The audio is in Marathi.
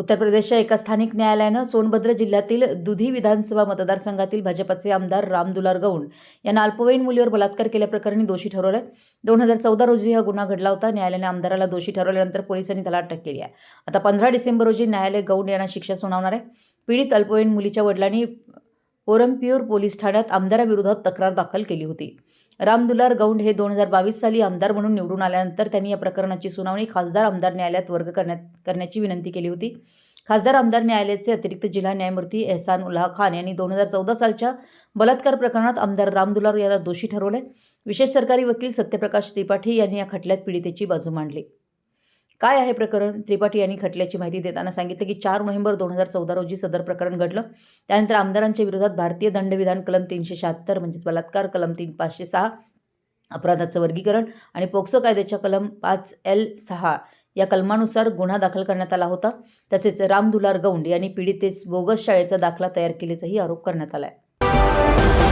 उत्तर प्रदेशच्या एका स्थानिक न्यायालयानं सोनभद्र जिल्ह्यातील दुधी विधानसभा मतदारसंघातील भाजपचे आमदार रामदुलार गौंड यांना अल्पवयीन मुलीवर बलात्कार केल्याप्रकरणी दोषी ठरवलं दोन हजार चौदा रोजी हा गुन्हा घडला होता. न्यायालयाने आमदाराला दोषी ठरवल्यानंतर पोलिसांनी त्याला अटक केली आहे. आता पंधरा डिसेंबर रोजी न्यायालय गौंड यांना शिक्षा सुनावणार आहे. पीडित अल्पवयीन मुलीच्या वडिलांनी पोरमपियूर पोलीस ठाण्यात आमदाराविरोधात तक्रार दाखल केली होती. रामदुलार गौंड हे दोन हजार बावीस साली आमदार म्हणून निवडून आल्यानंतर त्यांनी या प्रकरणाची सुनावणी खासदार आमदार न्यायालयात वर्ग करण्यात करण्याची विनंती केली होती. खासदार आमदार न्यायालयाचे अतिरिक्त जिल्हा न्यायमूर्ती एहसान उल्हा खान यांनी दोन हजार चौदा सालच्या बलात्कार प्रकरणात आमदार रामदुलार यांना दोषी ठरवले. विशेष सरकारी वकील सत्यप्रकाश त्रिपाठी यांनी या खटल्यात पीडितेची बाजू मांडली. काय आहे प्रकरण? त्रिपाठी यांनी खटल्याची माहिती देताना सांगितलं की चार नोव्हेंबर दोन हजार चौदा रोजी सदर प्रकरण घडलं. त्यानंतर आमदारांच्या विरोधात भारतीय दंडविधान कलम तीनशे शहात्तर म्हणजेच बलात्कार कलम तीन पाचशे सहा अपराधाचं वर्गीकरण आणि पोक्सो कायद्याच्या कलम पाच एल सहा या कलमानुसार गुन्हा दाखल करण्यात आला होता. तसेच रामदुलार गौंड यांनी पीडितेस बोगस शाळेचा दाखला तयार केल्याचाही आरोप करण्यात आला आहे